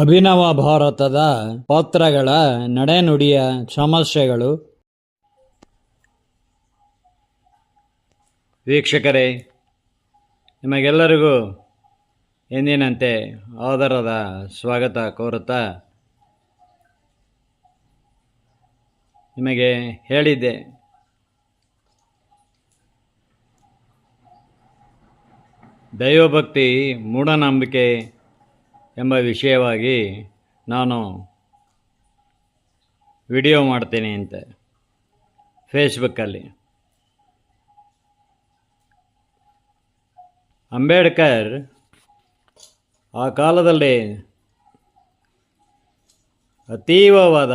ಅಭಿನವ ಭಾರತದ ಪಾತ್ರಗಳ ನಡೆನುಡಿಯ ಸಮಸ್ಯೆಗಳು. ವೀಕ್ಷಕರೇ ನಿಮಗೆಲ್ಲರಿಗೂ ಎಂದಿನಂತೆ ಆದರದ ಸ್ವಾಗತ ಕೋರುತ್ತಾ ನಿಮಗೆ ಹೇಳಿದ್ದೆ. ದೈವಭಕ್ತಿ ಮೂಢನಂಬಿಕೆ ಎಂಬ ವಿಷಯವಾಗಿ ನಾನು ವಿಡಿಯೋ ಮಾಡ್ತೀನಿ ಅಂತ ಫೇಸ್ಬುಕ್ಕಲ್ಲಿ. ಅಂಬೇಡ್ಕರ್ ಆ ಕಾಲದಲ್ಲಿ ಅತೀವವಾದ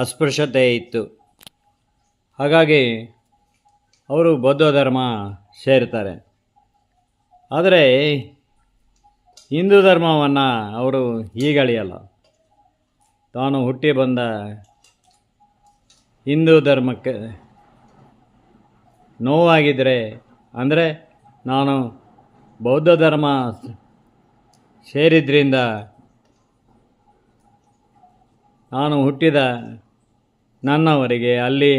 ಅಸ್ಪೃಶ್ಯತೆ ಇತ್ತು. ಹಾಗಾಗಿ ಅವರು ಬೌದ್ಧ ಧರ್ಮ ಸೇರ್ತಾರೆ. ಆದರೆ ಹಿಂದೂ ಧರ್ಮವನ್ನು ಅವರು ಹೀಗಳಿಯಲ್ಲ ತಾನು ಹುಟ್ಟಿ ಬಂದ ಹಿಂದೂ ಧರ್ಮಕ್ಕೆ ನೋವಾಗಿದ್ದರೆ ಅಂದರೆ ನಾನು ಬೌದ್ಧ ಧರ್ಮ ಸೇರಿದ್ರಿಂದ ನಾನು ಹುಟ್ಟಿದ ನನ್ನವರಿಗೆ, ಅಲ್ಲಿ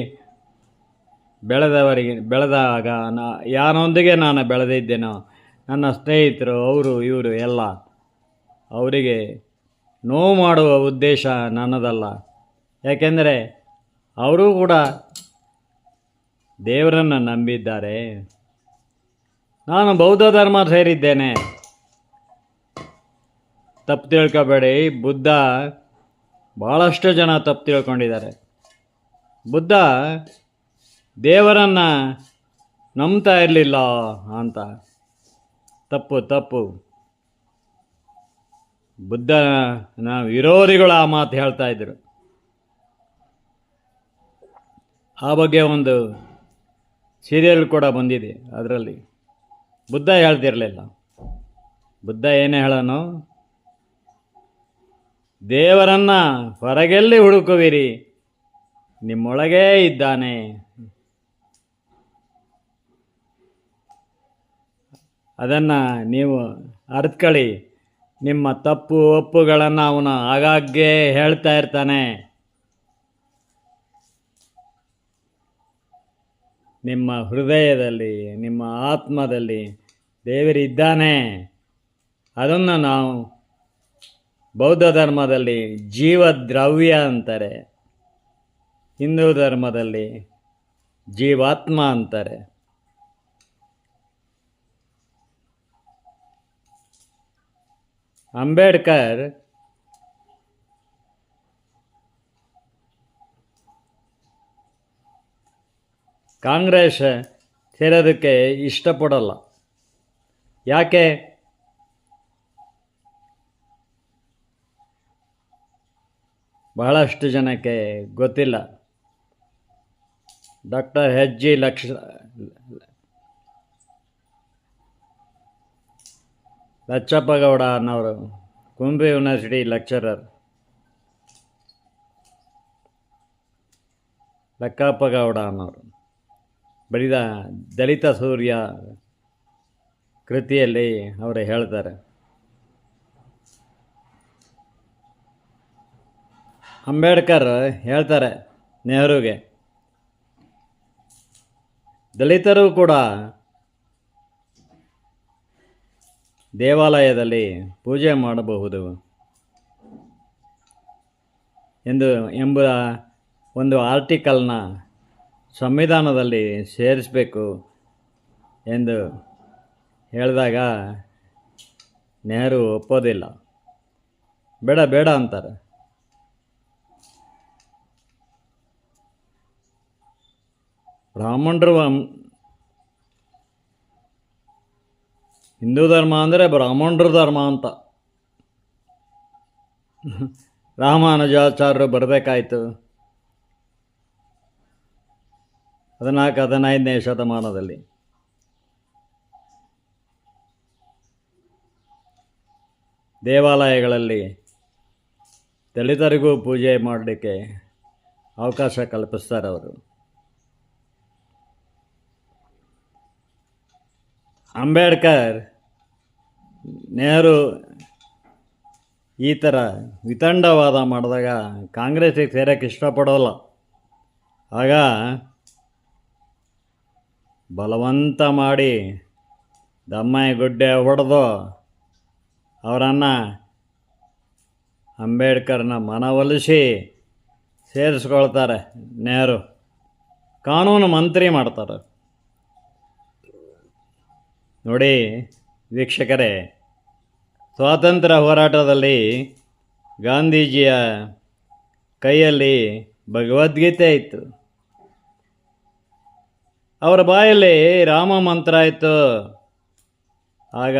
ಬೆಳೆದವರಿಗೆ, ಬೆಳೆದಾಗ ನಾ ಯಾರೊಂದಿಗೆ ನಾನು ಬೆಳೆದಿದ್ದೇನೋ ನನ್ನ ಸ್ನೇಹಿತರು, ಅವರು, ಇವರು ಎಲ್ಲ ಅವರಿಗೆ ನೋವು ಮಾಡುವ ಉದ್ದೇಶ ನನ್ನದಲ್ಲ. ಯಾಕೆಂದರೆ ಅವರೂ ಕೂಡ ದೇವರನ್ನು ನಂಬಿದ್ದಾರೆ. ನಾನು ಬೌದ್ಧ ಧರ್ಮ ಸೇರಿದ್ದೇನೆ. ತಪ್ಪು ತಿಳ್ಕೊಬೇಡಿ. ಬುದ್ಧ ಭಾಳಷ್ಟು ಜನ ತಪ್ಪು ತಿಳ್ಕೊಂಡಿದ್ದಾರೆ. ಬುದ್ಧ ದೇವರನ್ನು ನಂಬ್ತಾ ಇರಲಿಲ್ಲ ಅಂತ. ತಪ್ಪು ತಪ್ಪು. ಬುದ್ಧನ ವಿರೋಧಿಗಳು ಆ ಮಾತು ಹೇಳ್ತಾ ಇದ್ರು. ಆ ಬಗ್ಗೆ ಒಂದು ಸೀರಿಯಲ್ ಕೂಡ ಬಂದಿದೆ ಅದರಲ್ಲಿ. ಬುದ್ಧ ಹೇಳ್ತಿರಲಿಲ್ಲ. ಬುದ್ಧ ಏನೇ ಹೇಳೋನು? ದೇವರನ್ನು ಹೊರಗೆಲ್ಲಿ ಹುಡುಕುವಿರಿ? ನಿಮ್ಮೊಳಗೇ ಇದ್ದಾನೆ. ಅದನ್ನು ನೀವು ಅರ್ತ್ಕೊಳ್ಳಿ ನಿಮ್ಮ ತಪ್ಪು ಒಪ್ಪುಗಳನ್ನು ಅವನು ಆಗಾಗ್ಗೆ ಹೇಳ್ತಾ ಇರ್ತಾನೆ. ನಿಮ್ಮ ಹೃದಯದಲ್ಲಿ, ನಿಮ್ಮ ಆತ್ಮದಲ್ಲಿ ದೇವರಿದ್ದಾನೆ ಅದನ್ನು ನಾವು ಬೌದ್ಧ ಧರ್ಮದಲ್ಲಿ ಜೀವದ್ರವ್ಯ ಅಂತಾರೆ. ಹಿಂದೂ ಧರ್ಮದಲ್ಲಿ ಜೀವಾತ್ಮ ಅಂತಾರೆ. ಅಂಬೇಡ್ಕರ್ ಕಾಂಗ್ರೆಸ್ ಸೇರೋದಕ್ಕೆ ಇಷ್ಟಪಡಲ್ಲ. ಯಾಕೆ? ಬಹಳಷ್ಟು ಜನಕ್ಕೆ ಗೊತ್ತಿಲ್ಲ. Doctor H G lakh Lachappagowda ಅನ್ನೋರು, ಕುಂಬೆ ಯೂನಿವರ್ಸಿಟಿ ಲೆಕ್ಚರರ್. ಲಕ್ಕಪ್ಪಗೌಡ ಅನ್ನೋರು. ಬಳಿದ ದಲಿತ ಸೂರ್ಯ ಕೃತಿಯಲ್ಲಿ ಅವರು ಹೇಳ್ತಾರೆ. ಅಂಬೇಡ್ಕರ್ ಹೇಳ್ತಾರೆ ನೆಹರುಗೆ, ದಲಿತರು ಕೂಡ ದೇವಾಲಯದಲ್ಲಿ ಪೂಜೆ ಮಾಡಬಹುದು ಎಂದು ಎಂಬ ಒಂದು ಆರ್ಟಿಕಲ್ನ ಸಂವಿಧಾನದಲ್ಲಿ ಸೇರಿಸಬೇಕು ಎಂದು ಹೇಳಿದಾಗ ನೆಹರು ಒಪ್ಪೋದಿಲ್ಲ. ಬೇಡ ಬೇಡ ಅಂತಾರೆ. ಬ್ರಾಹ್ಮಣರು ಹಿಂದೂ ಧರ್ಮ ಅಂದರೆ ಬ್ರಾಹ್ಮಣರ ಧರ್ಮ ಅಂತ. ರಾಮಾನುಜಾಚಾರ್ಯರು ಬರಬೇಕಾಯಿತು. ಹದಿನಾಲ್ಕು, ಹದಿನೈದನೇ ಶತಮಾನದಲ್ಲಿ. ದೇವಾಲಯಗಳಲ್ಲಿ ದಲಿತರಿಗೂ ಪೂಜೆ ಮಾಡಲಿಕ್ಕೆ ಅವಕಾಶ ಕಲ್ಪಿಸ್ತಾರೆ ಅವರು. ಅಂಬೇಡ್ಕರ್ ನೆಹರು ಈ ಥರ ವಿತಂಡವಾದ ಮಾಡಿದಾಗ ಕಾಂಗ್ರೆಸ್ಸಿಗೆ ಸೇರೋಕ್ಕೆ ಇಷ್ಟಪಡೋಲ್ಲ. ಆಗ ಬಲವಂತ ಮಾಡಿ ದಮ್ಮಾಯಿ ಗುಡ್ಡೆ ಹೊಡೆದು ಅವರನ್ನು ಅಂಬೇಡ್ಕರ್ನ ಮನವೊಲಿಸಿ ಸೇರಿಸ್ಕೊಳ್ತಾರೆ ನೆಹರು. ಕಾನೂನು ಮಂತ್ರಿ ಮಾಡ್ತಾರೆ. ನೋಡಿ ವೀಕ್ಷಕರೇ, ಸ್ವಾತಂತ್ರ್ಯ ಹೋರಾಟದಲ್ಲಿ ಗಾಂಧೀಜಿಯ ಕೈಯಲ್ಲಿ ಭಗವದ್ಗೀತೆ ಇತ್ತು. ಅವರ ಬಾಯಲ್ಲಿ ರಾಮ ಮಂತ್ರ ಇತ್ತು. ಆಗ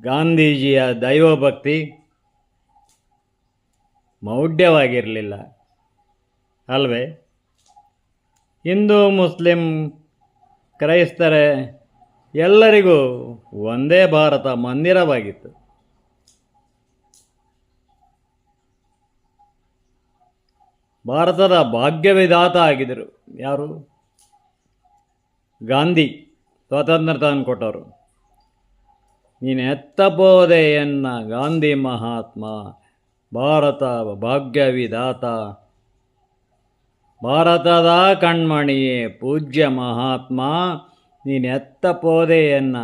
ಗಾಂಧೀಜಿಯ ದೈವಭಕ್ತಿ ಮೌಢ್ಯವಾಗಿರಲಿಲ್ಲ. ಅಲ್ವೇ? ಹಿಂದೂ, ಮುಸ್ಲಿಂ, ಕ್ರೈಸ್ತರೇ ಎಲ್ಲರಿಗೂ ಒಂದೇ ಭಾರತ ಮಂದಿರವಾಗಿತ್ತು. ಭಾರತದ ಭಾಗ್ಯವಿಧಾತ ಆಗಿದ್ದರು ಯಾರು? ಗಾಂಧಿ ಸ್ವಾತಂತ್ರ್ಯ ತಂದುಕೊಟ್ಟವರು ನೀನು ಎತ್ತಬೋದೆ ಎನ್ನ ಗಾಂಧಿ ಮಹಾತ್ಮ, ಭಾರತ ಭಾಗ್ಯವಿಧಾತ. ಭಾರತದ ಕಣ್ಮಣಿಯೇ ಪೂಜ್ಯ ಮಹಾತ್ಮ ನೀನು ಎತ್ತಪೋದೆ ಎನ್ನ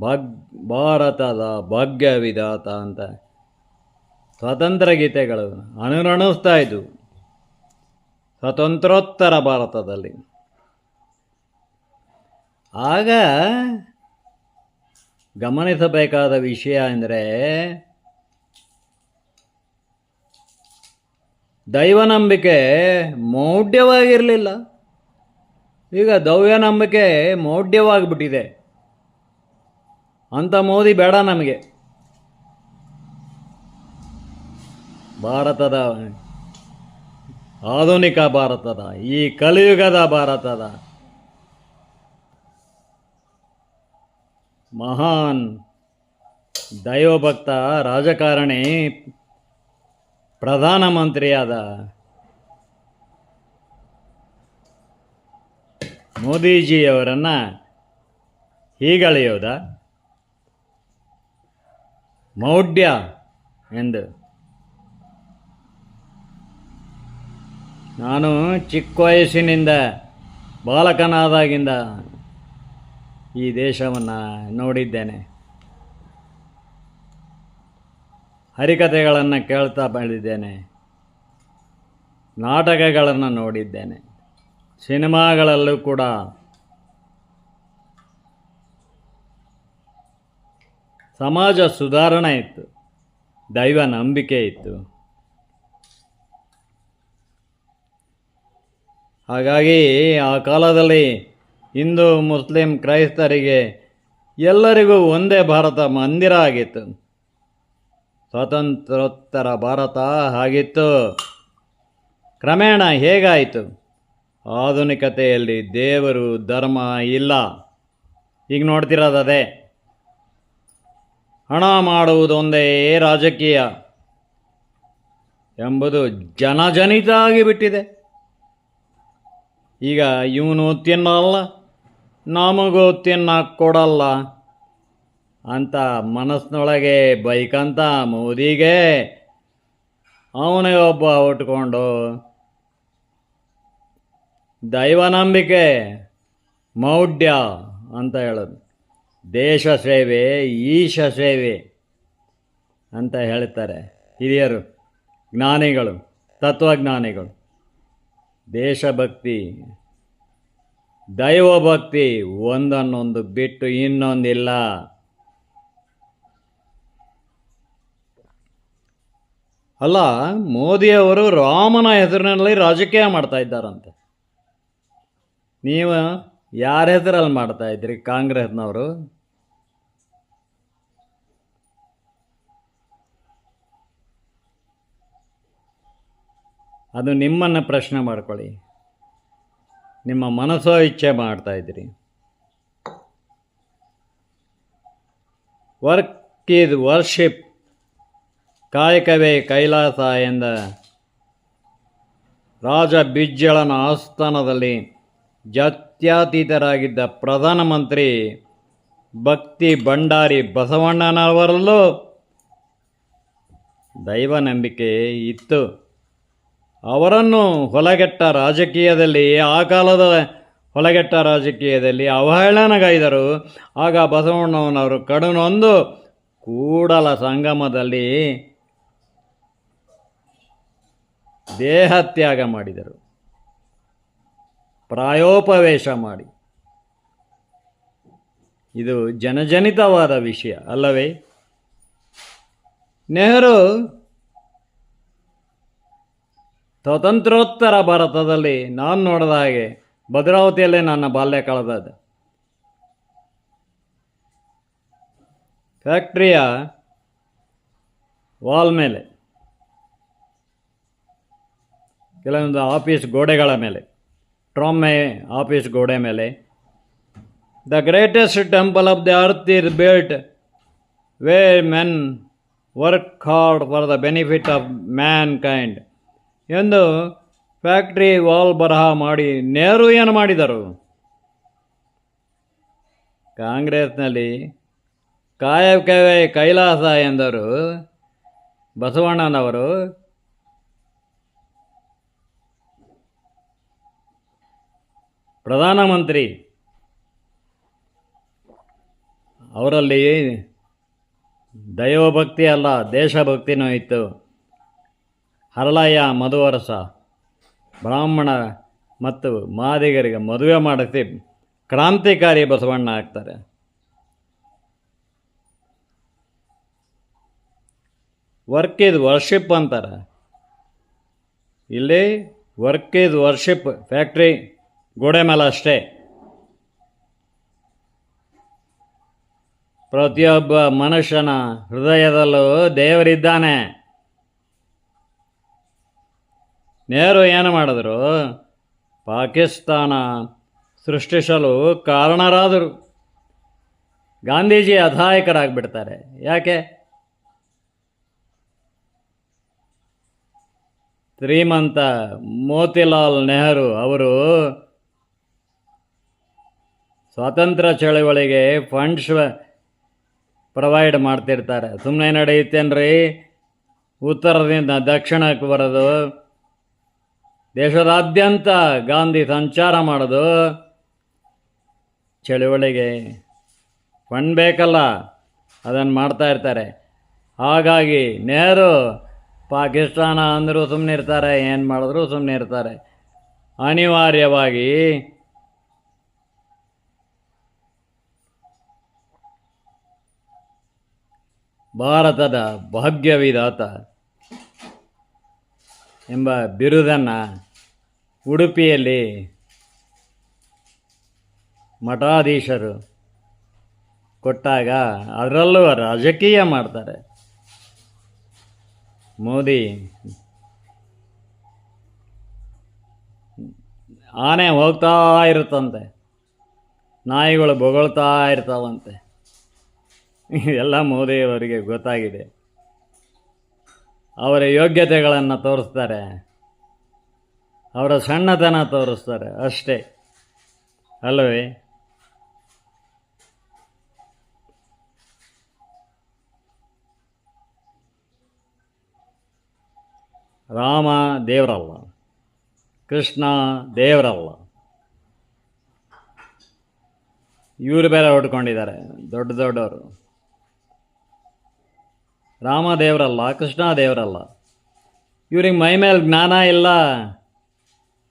ಭಾರತದ ಭಾರತದ ಭಾಗ್ಯವಿಧಾತ ಅಂತ ಸ್ವತಂತ್ರ ಗೀತೆಗಳು ಅನುರಣಿಸ್ತಾ ಇದ್ದವು ಸ್ವತಂತ್ರೋತ್ತರ ಭಾರತದಲ್ಲಿ. ಆಗ ಗಮನಿಸಬೇಕಾದ ವಿಷಯ ಅಂದರೆ ದೈವನಂಬಿಕೆ ಮೌಢ್ಯವಾಗಿರಲಿಲ್ಲ. ಈಗ ದವ್ಯ ನಂಬಿಕೆ ಮೌಢ್ಯವಾಗಿಬಿಟ್ಟಿದೆ. ಅಂಥ ಮೋದಿ ಬೇಡ ನಮಗೆ. ಭಾರತದ ಆಧುನಿಕ ಭಾರತದ, ಈ ಕಲಿಯುಗದ ಭಾರತದ ಮಹಾನ್ ದೈವಭಕ್ತ ರಾಜಕಾರಣಿ ಪ್ರಧಾನಮಂತ್ರಿಯಾದ ಮೋದಿಜಿಯವರನ್ನು ಹೀಗಳೆಯೋದ ಮೌಢ್ಯ ಎಂದು. ನಾನು ಚಿಕ್ಕ ವಯಸ್ಸಿನಿಂದ ಬಾಲಕನಾದಾಗಿಂದ ಈ ದೇಶವನ್ನು ನೋಡಿದ್ದೇನೆ. ಹರಿಕಥೆಗಳನ್ನು ಕೇಳ್ತಾ ಬಂದಿದ್ದೇನೆ. ನಾಟಕಗಳನ್ನು ನೋಡಿದ್ದೇನೆ. ಸಿನಿಮಾಗಳಲ್ಲೂ ಕೂಡ ಸಮಾಜ ಸುಧಾರಣೆ ಇತ್ತು, ದೈವ ನಂಬಿಕೆ ಇತ್ತು. ಹಾಗಾಗಿ ಆ ಕಾಲದಲ್ಲಿ ಹಿಂದೂ, ಮುಸ್ಲಿಂ, ಕ್ರೈಸ್ತರಿಗೆ ಎಲ್ಲರಿಗೂ ಒಂದೇ ಭಾರತ ಮಂದಿರ ಆಗಿತ್ತು. ಸ್ವಾತಂತ್ರ್ಯೋತ್ತರ ಭಾರತ ಆಗಿತ್ತು. ಕ್ರಮೇಣ ಹೇಗಾಯಿತು? ಆಧುನಿಕತೆಯಲ್ಲಿ ದೇವರು ಧರ್ಮ ಇಲ್ಲ. ಈಗ ನೋಡ್ತಿರೋದು ಅದೇ ಹಣ ಮಾಡುವುದೊಂದೇ ರಾಜಕೀಯ ಎಂಬುದು ಜನಜನಿತ ಆಗಿಬಿಟ್ಟಿದೆ ಈಗ ಇವನು ತಿನ್ನಲ್ಲ, ನಮಗೂ ತಿನ್ನಕ್ಕೆ ಕೊಡಲ್ಲ ಅಂತ ಮನಸ್ಸಿನೊಳಗೆ ಬೈಕಂತ ಮೋದಿಗೆ ಅವನೇ ಒಬ್ಬ ಉಟ್ಕೊಂಡು ದೈವ ನಂಬಿಕೆ ಮೌಢ್ಯ ಅಂತ ಹೇಳೋದು. ದೇಶ ಸೇವೆ, ಈಶ ಸೇವೆ ಅಂತ ಹೇಳ್ತಾರೆ ಹಿರಿಯರು, ಜ್ಞಾನಿಗಳು, ತತ್ವಜ್ಞಾನಿಗಳು. ದೇಶಭಕ್ತಿ, ದೈವಭಕ್ತಿ ಒಂದನ್ನೊಂದು ಬಿಟ್ಟು ಇನ್ನೊಂದಿಲ್ಲ. ಅಲ್ಲ, ಮೋದಿಯವರು ರಾಮನ ಹೆಸರಿನಲ್ಲಿ ರಾಜಕೀಯ ಮಾಡ್ತಾ ಇದ್ದಾರಂತೆ. ನೀವು ಯಾರ ಹೆಸರಲ್ಲಿ ಮಾಡ್ತಾ ಇದ್ರಿ ಕಾಂಗ್ರೆಸ್ನವರು? ಅದು ನಿಮ್ಮನ್ನು ಪ್ರಶ್ನೆ ಮಾಡ್ಕೊಳ್ಳಿ. ನಿಮ್ಮ ಮನಸ್ಸೋ ಇಚ್ಛೆ ಮಾಡ್ತಾ ಇದ್ರಿ ವರ್ಕ್ ಈಸ್ ವರ್ಷಿಪ್ ಕಾಯಕವೇ ಕೈಲಾಸ ಎಂದ ರಾಜ ಬಿಜ್ಜಳನ ಆಸ್ಥಾನದಲ್ಲಿ ಜಾತ್ಯತೀತರಾಗಿದ್ದ ಪ್ರಧಾನಮಂತ್ರಿ ಭಕ್ತಿ ಭಂಡಾರಿ ಬಸವಣ್ಣನವರಲ್ಲೂ ದೈವ ನಂಬಿಕೆ ಇತ್ತು. ಅವರನ್ನು ಹೊಲಗೆಟ್ಟ ರಾಜಕೀಯದಲ್ಲಿ, ಆ ಕಾಲದ ಹೊಲಗೆಟ್ಟ ರಾಜಕೀಯದಲ್ಲಿ ಅವಹೇಳನಗೈದರು ಆಗ ಬಸವಣ್ಣನವರು ಕಡುನೊಂದು ಕೂಡಲ ಸಂಗಮದಲ್ಲಿ ದೇಹತ್ಯಾಗ ಮಾಡಿದರು. ಪ್ರಾಯೋಪವೇಶ ಮಾಡಿ. ಇದು ಜನಜನಿತವಾದ ವಿಷಯ, ಅಲ್ಲವೇ? ನೆಹರು ಸ್ವತಂತ್ರೋತ್ತರ ಭಾರತದಲ್ಲಿ ನಾನು ನೋಡಿದ ಹಾಗೆ ಭದ್ರಾವತಿಯಲ್ಲೇ ನನ್ನ ಬಾಲ್ಯ ಕಳೆದದ್ದು ಫ್ಯಾಕ್ಟ್ರಿಯ ವಾಲ್ ಮೇಲೆ, ಕೆಲವೊಂದು ಆಫೀಸ್ ಗೋಡೆಗಳ ಮೇಲೆ. ಟ್ರಾಮೆ ಆಫೀಸ್ ಗೋಡೆ ಮೇಲೆ the greatest temple of the earth is built where men work hard for the benefit of mankind ಎಂದು ಫ್ಯಾಕ್ಟ್ರಿ ವಾಲ್ ಬರಹ ಮಾಡಿ ನೆಹರು ಏನು ಮಾಡಿದರು? ಕಾಂಗ್ರೆಸ್ನಲ್ಲಿ ಕಾಯಕವೇ ಕೈಲಾಸ ಎಂದರು ಬಸವಣ್ಣನವರು. ಪ್ರಧಾನಮಂತ್ರಿ ಅವರಲ್ಲಿ ದೈವಭಕ್ತಿ ಅಲ್ಲ, ದೇಶಭಕ್ತಿನೂ ಇತ್ತು. ಹರಳಯ್ಯ ಮಧುವರಸ ಬ್ರಾಹ್ಮಣ ಮತ್ತು ಮಾದಿಗರಿಗೆ ಮದುವೆ ಮಾಡಿಸಿ ಕ್ರಾಂತಿಕಾರಿ ಬಸವಣ್ಣ ಆಗ್ತಾರೆ. ವರ್ಕ್ ಈಸ್ ವರ್ಷಿಪ್ ಅಂತಾರೆ. ಇಲ್ಲಿ ವರ್ಕ್ ಈಸ್ ವರ್ಷಿಪ್ ಫ್ಯಾಕ್ಟ್ರಿ ಗೋಡೆ ಮೇಲೆ ಅಷ್ಟೇ. ಪ್ರತಿಯೊಬ್ಬ ಮನುಷ್ಯನ ಹೃದಯದಲ್ಲೂ ದೇವರಿದ್ದಾನೆ. ನೆಹರು ಏನು ಮಾಡಿದ್ರು? ಪಾಕಿಸ್ತಾನ ಸೃಷ್ಟಿಸಲು ಕಾರಣರಾದರು. ಗಾಂಧೀಜಿ ಅಧಾಯಕರಾಗ್ಬಿಡ್ತಾರೆ ಯಾಕೆ? ಶ್ರೀಮಂತ ಮೋತಿಲಾಲ್ ನೆಹರು ಅವರು ಸ್ವಾತಂತ್ರ್ಯ ಚಳವಳಿಗೆ ಫಂಡ್ಸ್ ಪ್ರೊವೈಡ್ ಮಾಡ್ತಿರ್ತಾರೆ. ಸುಮ್ಮನೆ ನಡೆಯುತ್ತೇನ್ರಿ? ಉತ್ತರದಿಂದ ದಕ್ಷಿಣಕ್ಕೆ ಬರೋದು. ದೇಶದಾದ್ಯಂತ ಗಾಂಧಿ ಸಂಚಾರ ಮಾಡೋದು. ಚಳುವಳಿಗೆ ಫಂಡ್ ಬೇಕಲ್ಲ, ಅದನ್ನು ಮಾಡ್ತಾ ಇರ್ತಾರೆ. ಹಾಗಾಗಿ ನೆಹರು ಪಾಕಿಸ್ತಾನ ಅಂದರೂ ಸುಮ್ಮನೆ ಇರ್ತಾರೆ ಏನು ಮಾಡಿದ್ರು ಸುಮ್ಮನೆ ಇರ್ತಾರೆ ಅನಿವಾರ್ಯವಾಗಿ ಭಾರತದ ಭಾಗ್ಯವಿದಾತ ಎಂಬ ಬಿರುದನ್ನು ಉಡುಪಿಯಲ್ಲಿ ಮಠಾಧೀಶರು ಕೊಟ್ಟಾಗ ಅದರಲ್ಲೂ ರಾಜಕೀಯ ಮಾಡ್ತಾರೆ. ಮೋದಿ ಆನೆ ಹೋಗ್ತಾ ಇರುತ್ತಂತೆ. ನಾಯಿಗಳು ಬೊಗಳ್ತಾ ಇರ್ತಾವಂತೆ. ಎಲ್ಲ ಮೋದಿಯವರಿಗೆ ಗೊತ್ತಾಗಿದೆ. ಅವರ ಯೋಗ್ಯತೆಗಳನ್ನು ತೋರಿಸ್ತಾರೆ. ಅವರ ಸಣ್ಣತನ ತೋರಿಸ್ತಾರೆ ಅಷ್ಟೇ. ಅಲ್ಲವೇ? ರಾಮ ದೇವರಲ್ಲ. ಕೃಷ್ಣ ದೇವರಲ್ಲ. ಇವರು ಬೇರೆ ಹೊಡ್ಕೊಂಡಿದ್ದಾರೆ. ದೊಡ್ಡ ದೊಡ್ಡವರು. ರಾಮ ದೇವರಲ್ಲ ಕೃಷ್ಣ ದೇವರಲ್ಲ ಇವ್ರಿಗೆ ಮೈ ಮೇಲೆ ಜ್ಞಾನ ಇಲ್ಲ.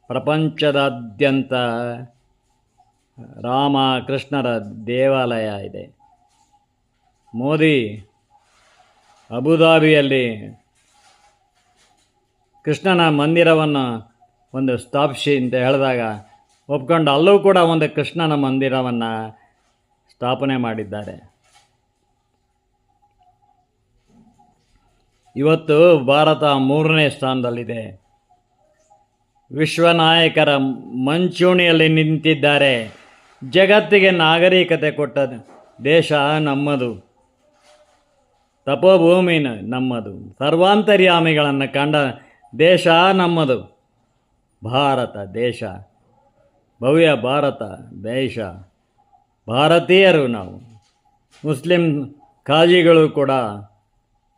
ಪ್ರಪಂಚದಾದ್ಯಂತ ರಾಮ ಕೃಷ್ಣರ ದೇವಾಲಯ ಇದೆ. ಮೋದಿ ಅಬುದಾಬಿಯಲ್ಲಿ ಕೃಷ್ಣನ ಮಂದಿರವನ್ನು ಒಂದು ಸ್ಥಾಪಿಸಿ ಅಂತ ಹೇಳಿದಾಗ ಒಪ್ಕೊಂಡು ಅಲ್ಲೂ ಕೂಡ ಒಂದು ಕೃಷ್ಣನ ಮಂದಿರವನ್ನು ಸ್ಥಾಪನೆ ಮಾಡಿದ್ದಾರೆ. ಇವತ್ತು ಭಾರತ ಮೂರನೇ ಸ್ಥಾನದಲ್ಲಿದೆ. ವಿಶ್ವ ನಾಯಕರ ಮಂಚೂಣಿಯಲ್ಲಿ ನಿಂತಿದ್ದಾರೆ. ಜಗತ್ತಿಗೆ ನಾಗರಿಕತೆ ಕೊಟ್ಟ ದೇಶ ನಮ್ಮದು. ತಪೋಭೂಮಿ ನಮ್ಮದು. ಸರ್ವಾಂತರ್ಯಾಮಿಗಳನ್ನು ಕಂಡ ದೇಶ ನಮ್ಮದು. ಭಾರತ ದೇಶ. ಭವ್ಯ ಭಾರತ ದೇಶ. ಭಾರತೀಯರು ನಾವು. ಮುಸ್ಲಿಂ ಖಾಜಿಗಳು ಕೂಡ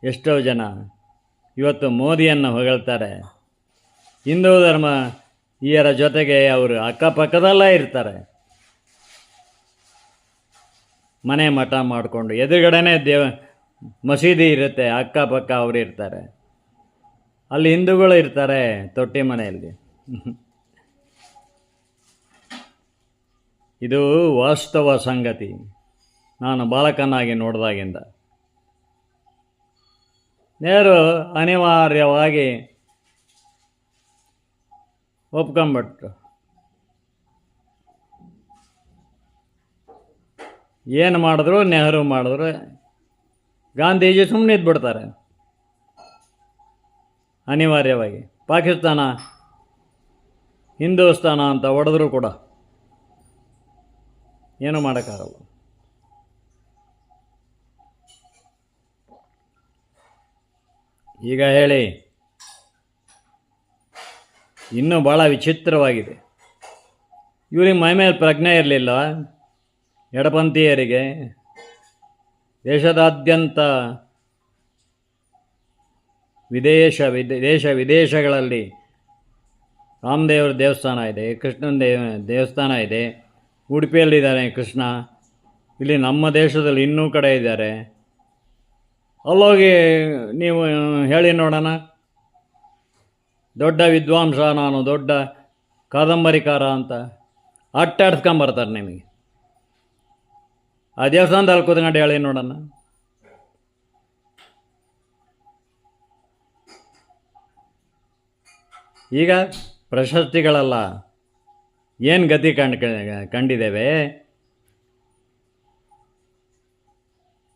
ಎಷ್ಟೋ ಜನ ಇವತ್ತು ಮೋದಿಯನ್ನು ಹೊಗಳ್ತಾರೆ. ಹಿಂದೂ ಧರ್ಮ ಇವರ ಜೊತೆಗೆ ಅವರು ಅಕ್ಕಪಕ್ಕದಲ್ಲೇ ಇರ್ತಾರೆ. ಮನೆ ಮಠ ಮಾಡಿಕೊಂಡು ಎದುರುಗಡೆನೇ ದೇವ ಮಸೀದಿ ಇರುತ್ತೆ, ಅಕ್ಕಪಕ್ಕ ಅವರು ಇರ್ತಾರೆ. ಅಲ್ಲಿ ಹಿಂದೂಗಳು ಇರ್ತಾರೆ ತೊಟ್ಟಿ ಮನೆಯಲ್ಲಿ. ಇದು ವಾಸ್ತವ ಸಂಗತಿ. ನಾನು ಬಾಲಕನಾಗಿ ನೋಡಿದಾಗಿಂದ. ನೇರು ಅನಿವಾರ್ಯವಾಗಿ ಒಪ್ಕೊಂಬಿಟ್ರು ಏನು ಮಾಡಿದ್ರು? ನೆಹರು ಮಾಡಿದ್ರು. ಗಾಂಧೀಜಿ ಸುಮ್ಮನೆ ಇದ್ಬಿಡ್ತಾರೆ. ಅನಿವಾರ್ಯವಾಗಿ. ಪಾಕಿಸ್ತಾನ, ಹಿಂದೂಸ್ತಾನ ಅಂತ ಹೊಡೆದ್ರು ಕೂಡ. ಏನು ಮಾಡೋಕ್ಕಾಗಲ್ಲ. ಈಗ ಹೇಳಿ. ಇನ್ನೂ ಭಾಳ ವಿಚಿತ್ರವಾಗಿದೆ. ಇವ್ರಿಗೆ ಮೈ ಮೇಲೆ ಪ್ರಜ್ಞೆ ಇರಲಿಲ್ಲ. ಎಡಪಂಥೀಯರಿಗೆ. ದೇಶದಾದ್ಯಂತ ವಿದೇಶ ದೇಶ ವಿದೇಶಗಳಲ್ಲಿ ರಾಮದೇವರ ದೇವಸ್ಥಾನ ಇದೆ, ಕೃಷ್ಣನ ದೇವ, ದೇವಸ್ಥಾನ ಇದೆ. ಉಡುಪಿಯಲ್ಲಿದ್ದಾರೆ ಕೃಷ್ಣ. ಇಲ್ಲಿ ನಮ್ಮ ದೇಶದಲ್ಲಿ ಇನ್ನೂ ಕಡೆ ಇದ್ದಾರೆ. ಅಲ್ಲೋಗಿ ನೀವು ಹೇಳಿ ನೋಡೋಣ. ದೊಡ್ಡ ವಿದ್ವಾಂಸ ನಾನು, ದೊಡ್ಡ ಕಾದಂಬರಿಕಾರ ಅಂತ ಅಟ್ಟಾಡ್ಸ್ಕೊಂಬರ್ತಾರೆ ನಿಮಗೆ. ಆ ದೇವಸ್ಥಾನದಲ್ಲಿ ಕೂತ್ಕೊಂಡು ಹೇಳಿ ನೋಡೋಣ. ಈಗ ಪ್ರಶಸ್ತಿಗಳಲ್ಲ, ಏನು ಗತಿ ಕಂಡು ಕಂಡಿದ್ದೇವೆ?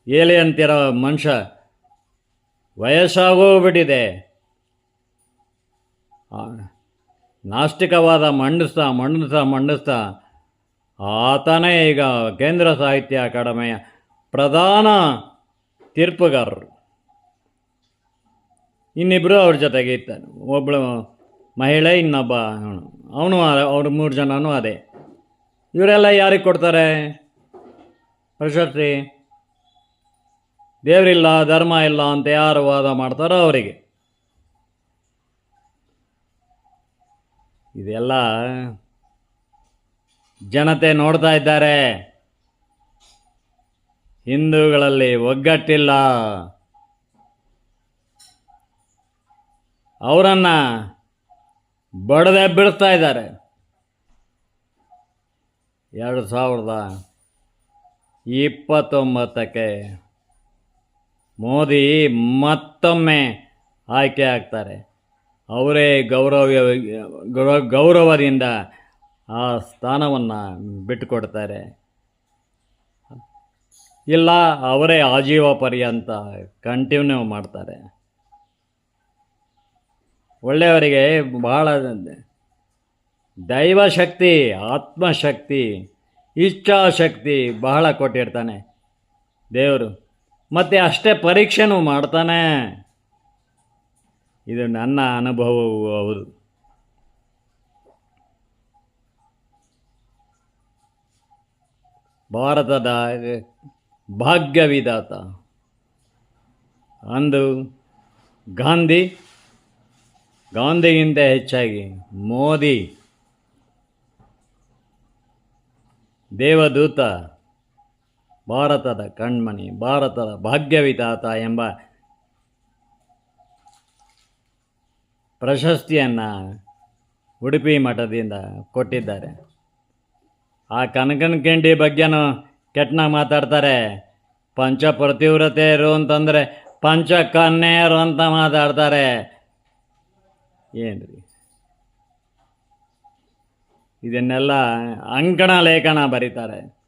ಏಲಿ ಅಂತಿರೋ ಮನುಷ್ಯ ವಯಸ್ಸಾಗೋಗ್ಬಿಟ್ಟಿದೆ. ನಾಸ್ತಿಕವಾದ ಮಂಡಿಸ್ತಾ ಮಂಡಿಸ್ತಾ ಮಂಡಿಸ್ತಾ ಆತನೇ ಈಗ ಕೇಂದ್ರ ಸಾಹಿತ್ಯ ಅಕಾಡೆಮಿಯ ಪ್ರಧಾನ ತೀರ್ಪುಗಾರರು. ಇನ್ನಿಬ್ಬರು ಅವ್ರ ಜೊತೆಗೆ ಇರ್ತಾನೆ ಒಬ್ಬಳು ಮಹಿಳೆ, ಇನ್ನೊಬ್ಬ ಅವನು. ಅವ್ರ ಮೂರು ಜನನೂ ಅದೇ. ಇವರೆಲ್ಲ ಯಾರಿಗೆ ಕೊಡ್ತಾರೆ? ಪ್ರಶಸ್ತಿ ದೇವರಿಲ್ಲ, ಧರ್ಮ ಇಲ್ಲ ಅಂತ ಯಾರು ವಾದ ಮಾಡ್ತಾರೋ ಅವರಿಗೆ. ಇದೆಲ್ಲ ಜನತೆ ನೋಡ್ತಾ ಇದ್ದಾರೆ. ಹಿಂದೂಗಳಲ್ಲಿ ಒಗ್ಗಟ್ಟಿಲ್ಲ. ಅವರನ್ನು ಬಡದೆ ಬಿಡ್ತಾ ಇದ್ದಾರೆ. ಎರಡು ಸಾವಿರದ ಇಪ್ಪತ್ತೊಂಬತ್ತಕ್ಕೆ ಮೋದಿ ಮತ್ತೊಮ್ಮೆ ಆಯ್ಕೆ ಆಗ್ತಾರೆ. ಅವರೇ ಗೌರವ ಗೌರವ- ಗೌರವದಿಂದ ಆ ಸ್ಥಾನವನ್ನು ಬಿಟ್ಟುಕೊಡ್ತಾರೆ. ಇಲ್ಲ, ಅವರೇ ಆಜೀವ ಪರ್ಯಂತ ಕಂಟಿನ್ಯೂ ಮಾಡ್ತಾರೆ. ಒಳ್ಳೆಯವರಿಗೆ ಬಹಳ ದೈವಶಕ್ತಿ ಆತ್ಮಶಕ್ತಿ ಇಚ್ಛಾಶಕ್ತಿ ಬಹಳ ಕೊಟ್ಟಿರ್ತಾನೆ. ದೇವರು. ಮತ್ತು ಅಷ್ಟೇ ಪರೀಕ್ಷೆನೂ ಮಾಡ್ತಾನೆ. ಇದು ನನ್ನ ಅನುಭವವು ಹೌದು. ಭಾರತದ ಭಾಗ್ಯವಿದಾತ ಅಂದು ಗಾಂಧಿ, ಗಾಂಧಿಗಿಂತ ಹೆಚ್ಚಾಗಿ ಮೋದಿ, ದೇವದೂತ ಭಾರತದ ಕಣ್ಮಣಿ, ಭಾರತದ ಭಾಗ್ಯವಿದಾತ ಎಂಬ ಪ್ರಶಸ್ತಿಯನ್ನು ಉಡುಪಿ ಮಠದಿಂದ ಕೊಟ್ಟಿದ್ದಾರೆ. ಆ ಕನಕನ ಕಿಂಡಿ ಬಗ್ಗೆನೂ ಕೆಟ್ಟನಾಗ ಮಾತಾಡ್ತಾರೆ. ಪಂಚ ಪ್ರತಿವ್ರತೆಯರು ಅಂತಂದರೆ ಪಂಚ ಕನ್ಯೆಯರು ಅಂತ ಮಾತಾಡ್ತಾರೆ. ಏನ್ರಿ? ಇದನ್ನೆಲ್ಲ ಅಂಕಣ ಲೇಖನ ಬರೀತಾರೆ.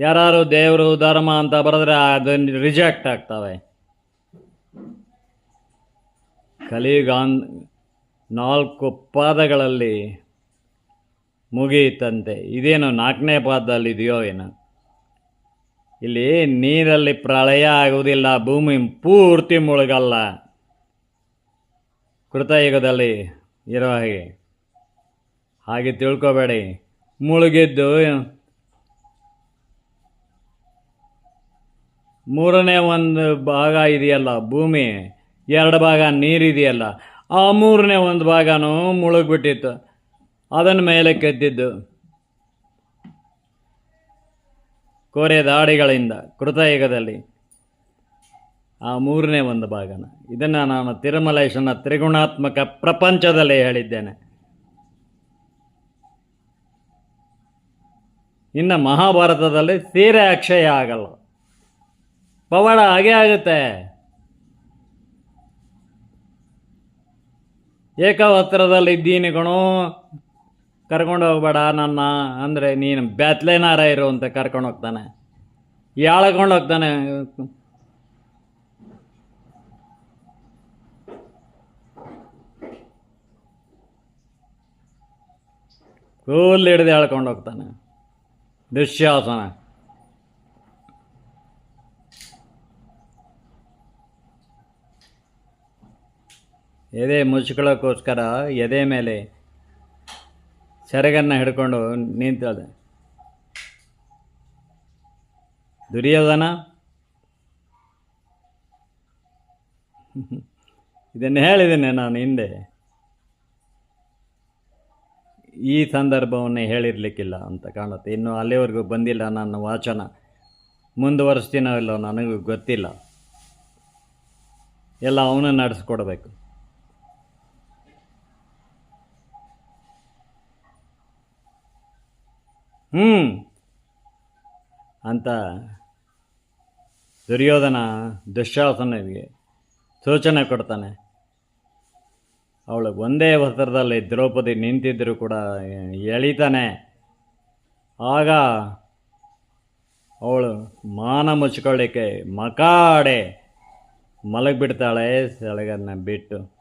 ಯಾರು ದೇವರು ಧರ್ಮ ಅಂತ ಬರೆದ್ರೆ ಅದನ್ನು ರಿಜೆಕ್ಟ್ ಆಗ್ತವೆ. ಕಲಿಯುಗಾನ್ ನಾಲ್ಕು ಪಾದಗಳಲ್ಲಿ ಮುಗಿಯಿತಂತೆ ಇದೇನು ನಾಲ್ಕನೇ ಪಾದದಲ್ಲಿ ಇದೆಯೋ ಏನು. ಇಲ್ಲಿ ನೀರಲ್ಲಿ ಪ್ರಳಯ ಆಗುವುದಿಲ್ಲ, ಭೂಮಿ ಪೂರ್ತಿ ಮುಳುಗಲ್ಲ. ಕೃತಯುಗದಲ್ಲಿ ಇರೋ ಹಾಗೆ. ಹಾಗೆ ತಿಳ್ಕೊಬೇಡಿ. ಮುಳುಗಿದ್ದು ಮೂರನೇ ಒಂದು ಭಾಗ ಇದೆಯಲ್ಲ, ಭೂಮಿ. ಎರಡು ಭಾಗ ನೀರಿದೆಯಲ್ಲ ಆ ಮೂರನೇ ಒಂದು ಭಾಗನೂ ಮುಳುಗ್ಬಿಟ್ಟಿತ್ತು. ಅದನ್ನು ಮೇಲೆ ಕೆತ್ತಿದ್ದು. ಕೋರೆ ದಾಡಿಗಳಿಂದ, ಕೃತಯುಗದಲ್ಲಿ. ಆ ಮೂರನೇ ಒಂದು ಭಾಗನ. ಇದನ್ನು ನಾನು ತಿರುಮಲೇಶನ ತ್ರಿಗುಣಾತ್ಮಕ ಪ್ರಪಂಚದಲ್ಲಿ ಹೇಳಿದ್ದೇನೆ. ಇನ್ನು ಮಹಾಭಾರತದಲ್ಲಿ ತೀರೆ ಅಕ್ಷಯ ಆಗಲ್ಲ. ಪವಾಡ ಹಾಗೇ ಆಗುತ್ತೆ. ಏಕವಸ್ತ್ರದಲ್ಲಿ ಇದ್ದೀನಿ ಕಣೋ. ಕರ್ಕೊಂಡು ಹೋಗ್ಬೇಡ ನನ್ನ. ಅಂದರೆ ನೀನು ಬ್ಯಾತ್ಲೇನಾರ ಇರು ಅಂತ ಕರ್ಕೊಂಡು ಹೋಗ್ತಾನೆ. ಯಾಳಕೊಂಡು ಹೋಗ್ತಾನೆ? ಕೂಲ್ ಹಿಡ್ದು ಹೇಳ್ಕೊಂಡು ಹೋಗ್ತಾನೆ. ದುಶ್ಯಾಸನ. ಎದೆ ಮುಚ್ಕೊಳ್ಳೋಕ್ಕೋಸ್ಕರ ಎದೆ ಮೇಲೆ ಸೆರಗನ್ನು ಹಿಡ್ಕೊಂಡು ನಿಂತದೆ. ದುರ್ಯೋಧನ. ಇದನ್ನು ಹೇಳಿದ್ದೇನೆ ನಾನು ಹಿಂದೆ. ಈ ಸಂದರ್ಭವನ್ನು ಹೇಳಿರಲಿಕ್ಕಿಲ್ಲ ಅಂತ ಕಾಣುತ್ತೆ. ಇನ್ನು ಅಲ್ಲಿವರೆಗೂ ಬಂದಿಲ್ಲ ನನ್ನ ವಾಚನ. ಮುಂದುವರಿಸ್ತೀನೋ ಇಲ್ಲೋ ನನಗೂ ಗೊತ್ತಿಲ್ಲ. ಎಲ್ಲ ಅವನು ನಡೆಸ್ಕೊಡ್ಬೇಕು. ಹ್ಞೂ ಅಂತ ದುರ್ಯೋಧನ ದುಶ್ಯಾಸನಿಗೆ ಸೂಚನೆ ಕೊಡ್ತಾನೆ. ಅವಳು ಒಂದೇ ವಸ್ತ್ರದಲ್ಲಿ ದ್ರೌಪದಿ ನಿಂತಿದ್ದರೂ ಕೂಡ ಎಳಿತಾನೆ. ಆಗ ಅವಳು ಮಾನ ಮುಚ್ಕೊಳ್ಳಿಕ್ಕೆ ಮಕಾಡೆ ಮಲಗಿಬಿಡ್ತಾಳೆ ಸೆಳಗನ್ನ ಬಿಟ್ಟು.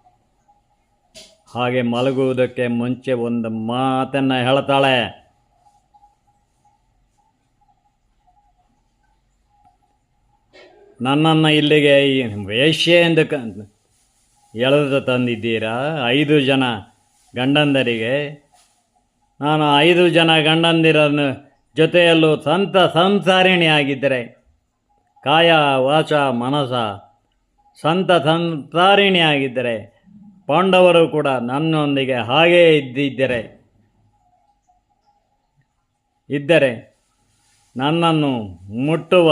ಹಾಗೆ ಮಲಗುವುದಕ್ಕೆ ಮುಂಚೆ ಒಂದು ಮಾತನ್ನು ಹೇಳ್ತಾಳೆ. ನನ್ನನ್ನು ಇಲ್ಲಿಗೆ ಈ ವೇಶ್ಯೆ ಎಂದು ಕ, ಎಳೆದು ತಂದಿದ್ದೀರಾ? ಐದು ಜನ ಗಂಡಂದರಿಗೆ. ನಾನು ಐದು ಜನ ಗಂಡಂದಿರನ್ನು ಜೊತೆಯಲ್ಲೂ ಸಂತ ಸಂಸಾರಿಣಿ ಆಗಿದ್ದರೆ ಕಾಯ, ವಾಚ, ಮನಸ ಸಂತ ಸಂಸಾರಿಣಿ ಆಗಿದ್ದರೆ ಪಾಂಡವರು ಕೂಡ ನನ್ನೊಂದಿಗೆ ಹಾಗೇ ಇದ್ದಿದ್ದರೆ, ಇದ್ದರೆ ನನ್ನನ್ನು ಮುಟ್ಟುವ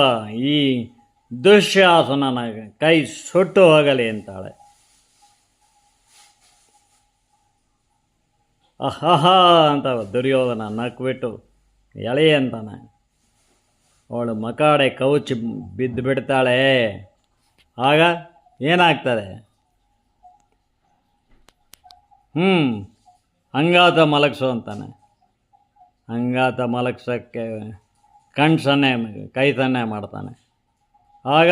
ಈ ದುಶ್ಯಾಸನನ ಕೈ ಸುಟ್ಟು ಹೋಗಲಿ ಅಂತಾಳೆ. ಅಹಹ ಅಂತ ದುರ್ಯೋಧನ ನಕ್ಬಿಟ್ಟು. ಎಳೆ ಅಂತಾನೆ. ಅವಳು ಮಕಾಡೆ ಕೌಚಿ ಬಿದ್ದು ಬಿಡ್ತಾಳೆ ಆಗ ಏನಾಗ್ತದೆ? ಹ್ಞೂ ಹಂಗಾತ ಮಲಗಿಸು ಅಂತಾನೆ. ಹಂಗಾತ ಮಲಗ್ಸೋಕ್ಕೆ ಕಣ್ಣು ಸನ್ನೆ ಕೈ ಸನ್ನೆ ಮಾಡ್ತಾನೆ. ಆಗ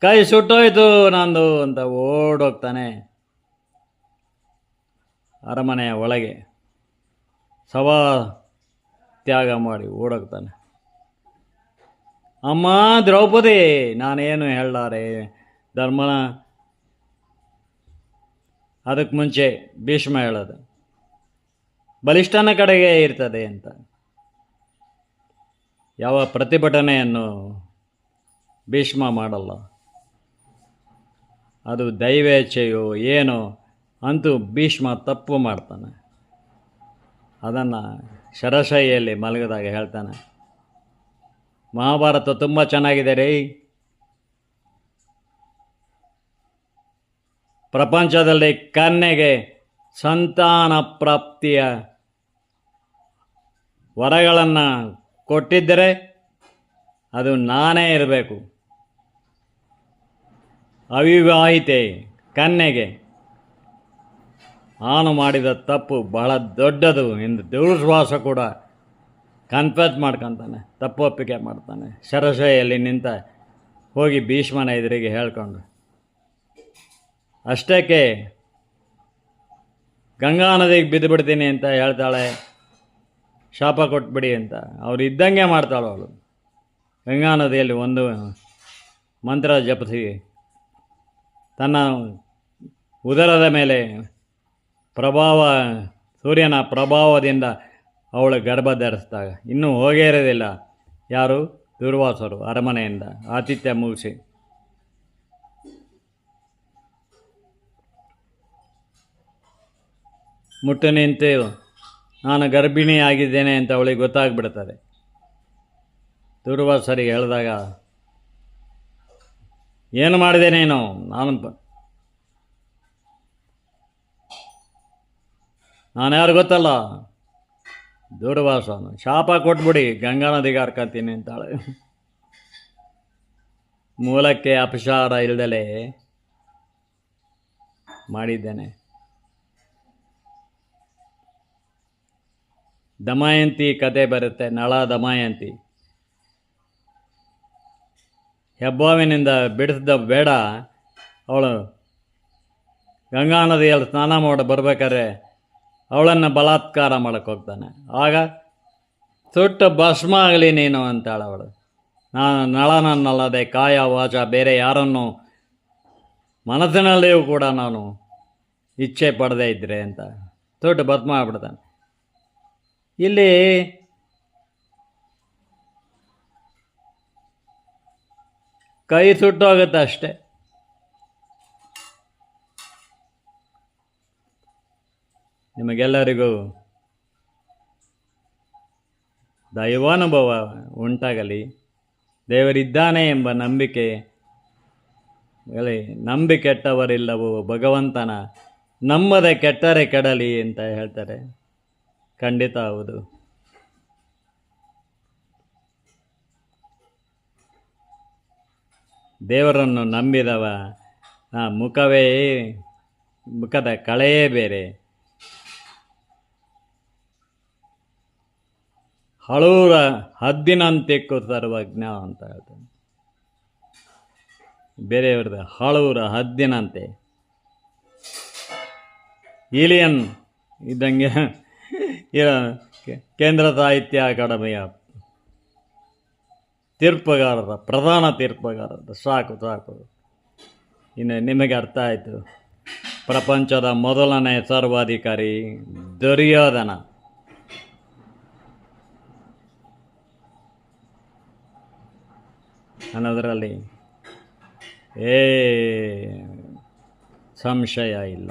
ಕೈ ಸುಟ್ಟೋಯ್ತು ನಂದು ಅಂತ ಓಡೋಗ್ತಾನೆ ಅರಮನೆಯ ಒಳಗೆ. ಸವಾ ತ್ಯಾಗ ಮಾಡಿ ಓಡೋಗ್ತಾನೆ. ಅಮ್ಮ ದ್ರೌಪದಿ, ನಾನೇನು ಹೇಳಾರೆ ಧರ್ಮನ ಅದಕ್ಕೆ ಮುಂಚೆ ಭೀಷ್ಮ ಹೇಳೋದು. ಬಲಿಷ್ಠನ ಕಡೆಗೆ ಇರ್ತದೆ ಅಂತ. ಯಾವ ಪ್ರತಿಭಟನೆಯನ್ನು ಭೀಷ್ಮ ಮಾಡಲ್ಲ. ಅದು ದೈವೇಚ್ಛೆಯೋ ಏನೋ ಅಂತೂ ಭೀಷ್ಮ ತಪ್ಪು ಮಾಡ್ತಾನೆ. ಅದನ್ನು ಶರಶೈಯಲ್ಲಿ ಮಲಗಿದಾಗ ಹೇಳ್ತಾನೆ, ಮಹಾಭಾರತ ತುಂಬ ಚೆನ್ನಾಗಿದೆ ರೀ. ಪ್ರಪಂಚದಲ್ಲಿ ಕನ್ನೆಗೆ ಸಂತಾನ ಪ್ರಾಪ್ತಿಯ ವರಗಳನ್ನು ಕೊಟ್ಟಿದ್ದರೆ ಅದು ನಾನೇ ಇರಬೇಕು. ಅವಿವಾಹಿತೆ ಕನ್ಯೆಗೆ. ನಾನು ಮಾಡಿದ ತಪ್ಪು ಬಹಳ ದೊಡ್ಡದು ಎಂದು ದುರ್ಶ್ವಾಸ ಕೂಡ ಕನ್ಫ್ಯೂಸ್ ಮಾಡ್ಕೊತಾನೆ, ತಪ್ಪು ಒಪ್ಪಿಗೆ ಮಾಡ್ತಾನೆ. ಶರಶೈಯಲ್ಲಿ ನಿಂತ ಹೋಗಿ ಭೀಷ್ಮನ ಎದುರಿಗೆ ಹೇಳ್ಕೊಂಡು, ಅಷ್ಟಕ್ಕೆ ಗಂಗಾ ನದಿಗೆ ಬಿದ್ದು ಬಿಡ್ತೀನಿ ಅಂತ ಹೇಳ್ತಾಳೆ. ಶಾಪ ಕೊಟ್ಬಿಡಿ ಅಂತ. ಅವ್ರು ಇದ್ದಂಗೆ ಮಾಡ್ತಾಳೆ ಅವಳು. ಗಂಗಾ ನದಿಯಲ್ಲಿ ಒಂದು ಮಂತ್ರ ಜಪಿಸಿ, ತನ್ನ ಉದರದ ಮೇಲೆ ಪ್ರಭಾವ, ಸೂರ್ಯನ ಪ್ರಭಾವದಿಂದ ಅವಳು ಗರ್ಭ ಧರಿಸಿದಾಗ ಇನ್ನೂ ಹೋಗೇ ಇರೋದಿಲ್ಲ. ಯಾರು? ದುರ್ವಾಸರು, ಅರಮನೆಯಿಂದ. ಆತಿಥ್ಯ ಮುಗಿಸಿ. ಮುಟ್ಟು ನಿಂತು ನಾನು ಗರ್ಭಿಣಿ ಆಗಿದ್ದೇನೆ ಅಂತ ಅವಳಿಗೆ ಗೊತ್ತಾಗ್ಬಿಡ್ತದೆ. ದುರ್ವಾಸರಿಗೆ ಹೇಳಿದಾಗ, ಏನು ಮಾಡಿದೆ ನೀನು? ನಾನು ನಾನು ಯಾರು ಗೊತ್ತಲ್ಲ? ದುರ್ವಾಸ ಶಾಪ ಕೊಟ್ಬಿಡಿ, ಗಂಗಾ ನದಿಗೆ ಹರ್ಕತ್ತೀನಿ ಅಂತಾಳೆ. ಮೂಲಕ್ಕೆ ಅಪಶಾರ ಇಲ್ಲದಲೇ ಮಾಡಿದ್ದೇನೆ. ದಮಯಂತಿ ಕತೆ ಬರುತ್ತೆ, ನಳ ದಮಯಂತಿ. ಹೆಬ್ಬಾವಿನಿಂದ ಬಿಡಿಸಿದ ಬೇಡ, ಅವಳು ಗಂಗಾ ನದಿಯಲ್ಲಿ ಸ್ನಾನ ಮಾಡಿ ಬರ್ಬೇಕಾದ್ರೆ ಅವಳನ್ನು ಬಲಾತ್ಕಾರ ಮಾಡಕ್ಕೆ ಹೋಗ್ತಾನೆ. ಆಗ ಸುಟ್ಟ ಭಸ್ಮ ಆಗಲಿ ನೀನು ಅಂತಾಳೆ ಅವಳು. ನಾನು ನಳನನ್ನಲ್ಲದೆ ಕಾಯ ವಾಚ ಬೇರೆ ಯಾರನ್ನು ಮನಸ್ಸಿನಲ್ಲಿಯೂ ಕೂಡ ನಾನು ಇಚ್ಛೆ ಪಡದೇ ಇದ್ದರೆ ಅಂತ. ಸುಟ್ಟು ಭಸ್ಮ ಆಗ್ಬಿಡ್ತಾನೆ. ಇಲ್ಲಿ ಕೈ ಸುಟ್ಟೋಗುತ್ತೆ ಅಷ್ಟೆ. ನಿಮಗೆಲ್ಲರಿಗೂ ದೈವಾನುಭವ ಉಂಟಾಗಲಿ, ದೇವರಿದ್ದಾನೆ ಎಂಬ ನಂಬಿಕೆ ನಂಬಿ ಕೆಟ್ಟವರಿಲ್ಲವು ಭಗವಂತನ ನಂಬದೆ ಕೆಟ್ಟರೆ ಕೆಡಲಿ ಅಂತ ಹೇಳ್ತಾರೆ. ಖಂಡಿತ ಹೌದು. ದೇವರನ್ನು ನಂಬಿದವ, ಆ ಮುಖವೇ, ಮುಖದ ಕಳೆಯೇ ಬೇರೆ. ಹಳೂರ ಹದ್ದಿನಂತೆಕ್ಕು ಸರ್ವಜ್ಞ ಅಂತ ಹೇಳ್ತಾನೆ. ಬೇರೆಯವ್ರದ್ದು ಹಳೂರ ಹದ್ದಿನಂತೆ. ಇಲಿಯನ್ ಇದ್ದಂಗೆ ಕೇಂದ್ರ ಸಾಹಿತ್ಯ ಅಕಾಡೆಮಿಯ ತೀರ್ಪುಗಾರರ, ಪ್ರಧಾನ ತೀರ್ಪುಗಾರರ. ಸಾಕು ಸಾಕು. ಇನ್ನು ನಿಮಗೆ ಅರ್ಥ ಆಯಿತು. ಪ್ರಪಂಚದ ಮೊದಲನೇ ಸರ್ವಾಧಿಕಾರಿ ದುರ್ಯೋಧನ. ಅನ್ನೋದರಲ್ಲಿ ಏ ಸಂಶಯ ಇಲ್ಲ.